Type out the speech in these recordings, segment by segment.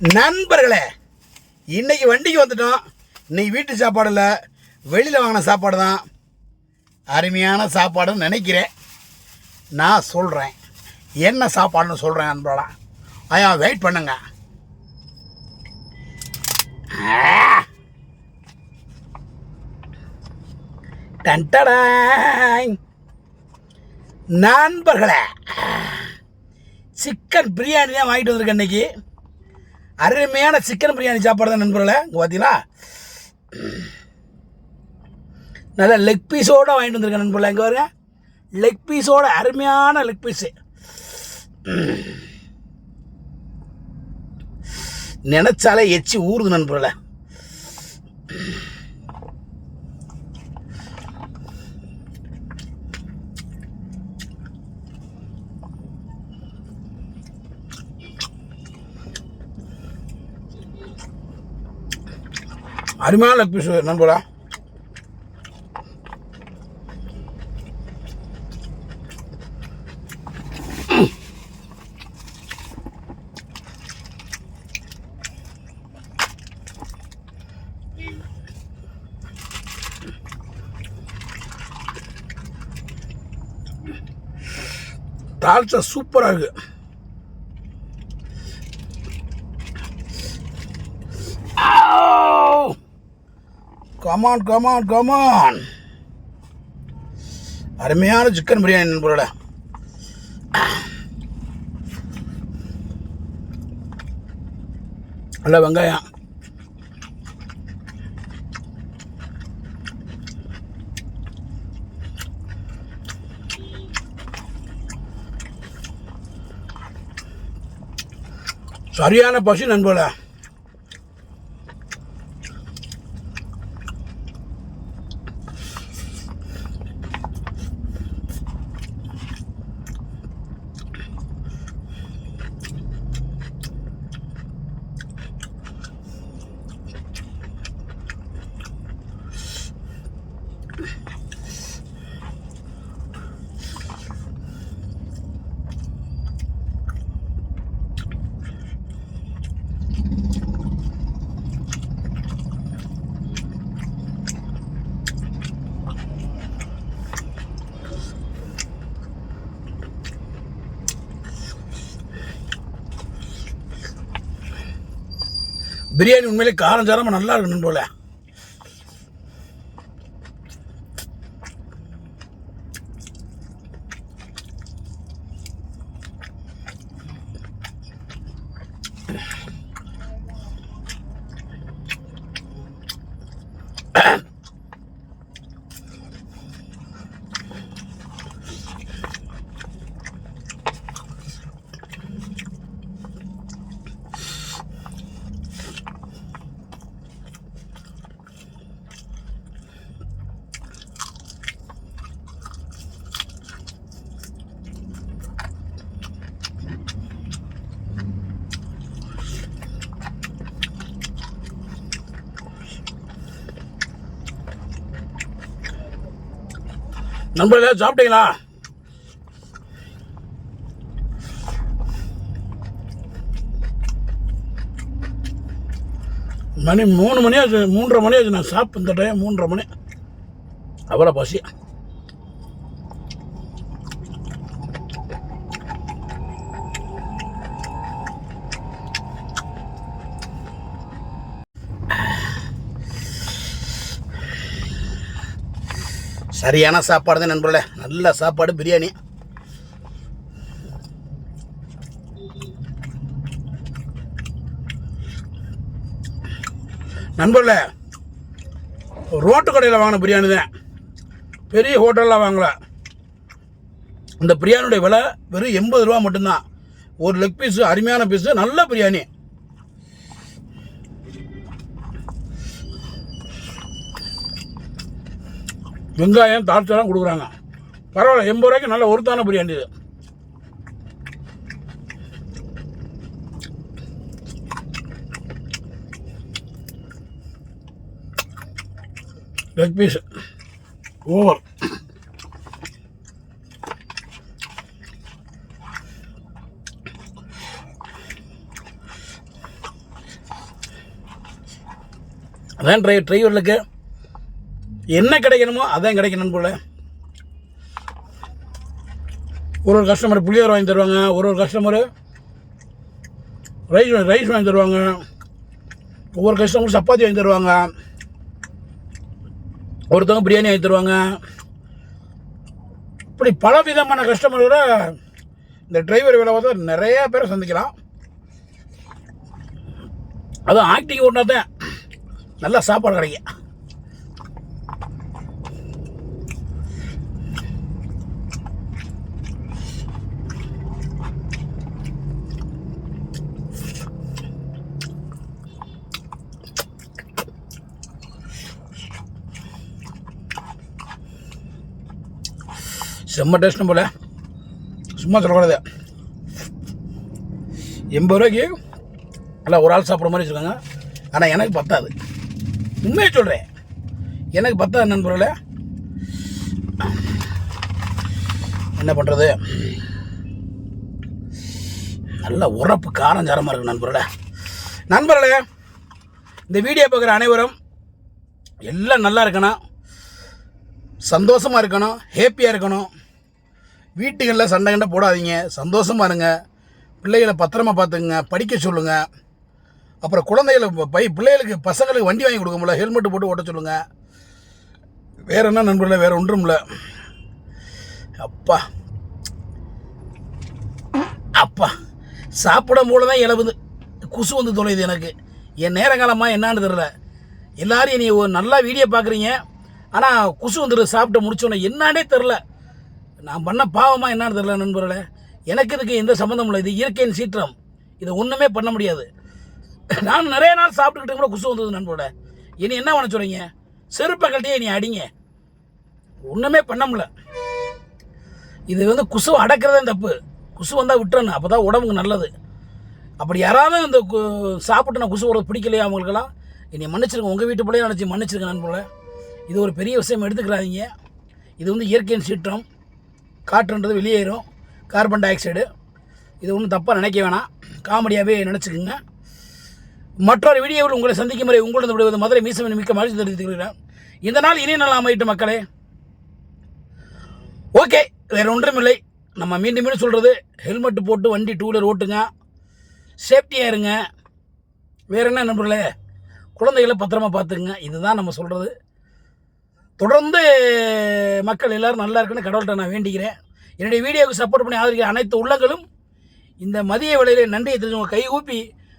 நண்பர்களே இன்னைக்கு வண்டிக்கு வந்துட்டோம். இன்னைக்கு வீட்டு சாப்பாடு இல்லை. வெளியில் வாங்கின சாப்பாடு தான். அருமையான சாப்பாடுன்னு நினைக்கிறேன். நான் சொல்கிறேன் என்ன சாப்பாடுன்னு சொல்கிறேன் நண்பர்களா. ஐயா வெயிட் பண்ணுங்க. டன்டடாய். நண்பர்களே சிக்கன் பிரியாணி தான் வாங்கிட்டு வந்திருக்கேன் இன்னைக்கு. அருமையான சிக்கன் பிரியாணி சாப்பாடு தான் நண்பர்களே. இங்கே பார்த்தீங்களா நல்ல லெக் பீஸோடு வாங்கிட்டு வந்திருக்கேன் நண்பர்களே இங்கே வருங்க லெக் பீஸோட அருமையான லெக் பீஸு நினச்சாலே எச்சி ஊறுது நண்பர்களே. அருமையான லெக் பீஸ் நண்பர்களா தால்ச்சா சூப்பராக இருக்கு. Come on come on come on அருமையான சிக்கன் பிரியாணி நண்பரோட நல்ல வெங்காயம். சரியான பசி நண்பர்களே. பிரியாணி உண்மையிலே காரம் சாரமாக நல்லா இருக்கு நண்பர்களே நண்பர்களே சாப்பிட்டீங்களா? மணி மூணு மணி ஆச்சு மூன்றரை மணி ஆச்சு நான் சாப்பிட்டு இந்த டைம் மூன்றரை மணி. அவ்வளோ பசி சரியான சாப்பாடு தான் நண்பர்களே. நல்ல சாப்பாடு பிரியாணி. நண்பர்களே ரோட்டு கடையில் வாங்கின பிரியாணி தான். பெரிய ஹோட்டலில் வாங்கல. இந்த பிரியாணியுடைய விலை வெறும் எண்பது ரூபா மட்டும்தான். ஒரு லெக் பீஸு அருமையான பீஸு நல்ல பிரியாணி. வெங்காயம் தாழ்ச்சாலாம் கொடுக்குறாங்க. பரவாயில்ல எண்பது ரூபாய்க்கு நல்ல ஒருத்தான பிரியாணி இது. லெக் பீஸ் ஓவர் அதான் ட்ரை ட்ரைவர்களுக்கு என்ன கிடைக்கணுமோ அதான் கிடைக்கணும் போல ஒரு ஒரு கஸ்டமர் புளியோர் வாங்கி தருவாங்க ஒரு ஒரு கஸ்டமர் ரைஸ் ரைஸ் வாங்கி தருவாங்க. ஒவ்வொரு கஸ்டமர் சப்பாத்தி வாங்கி தருவாங்க. ஒருத்தவங்க பிரியாணி வாங்கி தருவாங்க. இப்படி பல விதமான கஸ்டமர்களை இந்த டிரைவர் வேலை பார்த்தா நிறைய பேரை சந்திக்கலாம். அதுவும் ஆக்டிங் ஓட்டினா தான். நல்லா சாப்பாடு கிடைக்கும். செம்ம டேஸ்ட்டும் போல. சும்மா சொல்லக்கூடாது. எண்பது ரூபாய்க்கு நல்லா ஒரு ஆள் சாப்பிட்ற மாதிரி வச்சுருக்காங்க. ஆனால் எனக்கு பத்தாது. உண்மையை சொல்கிறேன் எனக்கு பத்தாது நண்பர்களே என்ன பண்ணுறது நல்ல உரப்பு காரம் சாரமாக இருக்கு நண்பர்களே நண்பர்களே இந்த வீடியோ பார்க்குற அனைவரும் எல்லாம் நல்லா இருக்கணும். சந்தோஷமாக இருக்கணும். ஹேப்பியாக இருக்கணும். வீட்டுகளில் சண்டை கண்டை போடாதீங்க. சந்தோஷமாக இருங்க. பிள்ளைகளை பத்திரமா பார்த்துக்குங்க. படிக்க சொல்லுங்கள் அப்புறம் குழந்தைகளை பை பிள்ளைகளுக்கு பசங்களுக்கு வண்டி வாங்கி கொடுக்க முடியல. ஹெல்மெட் போட்டு ஓட்ட சொல்லுங்கள் வேற என்ன நண்பர்களே? வேற ஒன்றும் இல்லை. அப்பா. அப்பா. சாப்பிடும் போல தான் இழவுது குசு வந்து தொலையுது எனக்கு. என் நேரங்காலமாக என்னான்னு தெரில எல்லாரும் நீ ஒரு நல்லா வீடியோ பார்க்குறீங்க. ஆனால் குசு வந்துடுது சாப்பிட்டு முடிச்சோன்னே என்னானே தெரில நான் பண்ண பாவமாக என்னன்னு தெரில நண்பர்களே. எனக்கு இதுக்கு எந்த சம்மந்தமும் இல்லை. இது இயற்கையின் சீற்றம். இதை ஒன்றுமே பண்ண முடியாது. நான் நிறைய நாள் சாப்பிட்டுக்கிட்டு கூட குசு வந்தது நண்பரோட இனி என்ன பண்ண சொல்கிறீங்க செருப்பை கட்டியே நீ அடிங்க. ஒன்றுமே பண்ண முடியல. இது வந்து குசு அடக்கிறதே தப்பு. குசு வந்தால் விட்டுறணும். அப்போ தான் உடம்புக்கு நல்லது. அப்படி யாராவது இந்த கு- சாப்பிட்டு நான் குசு வரது பிடிக்கலையா அவங்களுக்கெல்லாம்? என்னை மன்னிச்சிருங்க. உங்கள் வீட்டு பிள்ளைய நினச்சி மன்னிச்சிருங்க நண்பர்களே. இது ஒரு பெரிய விஷயம் எடுத்துக்கிறாதீங்க. இது வந்து இயற்கையின் சீற்றம். காற்றுன்றது வெளியேறும். கார்பன் டை ஆக்சைடு இது ஒன்றும் தப்பாக நினைக்க வேணாம். காமெடியாகவே நினச்சிக்கோங்க. மற்றொரு வீடியோவில் உங்களை சந்திக்கும் முறை உங்களது விடுவது மதுரை மீசம் மிக்க மகிழ்ச்சி தெரிவித்துக்கிறேன் இந்த நாள் இனிய நாள் அமையிட்டு மக்களே. ஓகே வேற ஒன்றும் இல்லை நம்ம மீண்டும் மீண்டும் சொல்கிறது ஹெல்மெட் போட்டு வண்டி டூ வீலர் ஓட்டுங்க. சேஃப்டியாக இருங்க. வேறு என்ன நண்பர்களே? குழந்தைகளை பத்திரமா பார்த்துக்குங்க. இதுதான் நம்ம சொல்கிறது தொடர்ந்து மக்கள் எல்லோரும் நல்லா இருக்குன்னு கடவுள்கிட்ட நான் வேண்டிக்கிறேன். என்னுடைய வீடியோவுக்கு சப்போர்ட் பண்ணி ஆதரிக்கிற அனைத்து உள்ளங்களும் இந்த மதிய வேளையிலே நன்றியை தெரிஞ்சு உங்கள் கை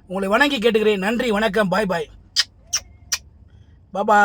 உங்களை வணங்கி கேட்டுக்கிறேன். நன்றி வணக்கம் பாய் பாய் பாபா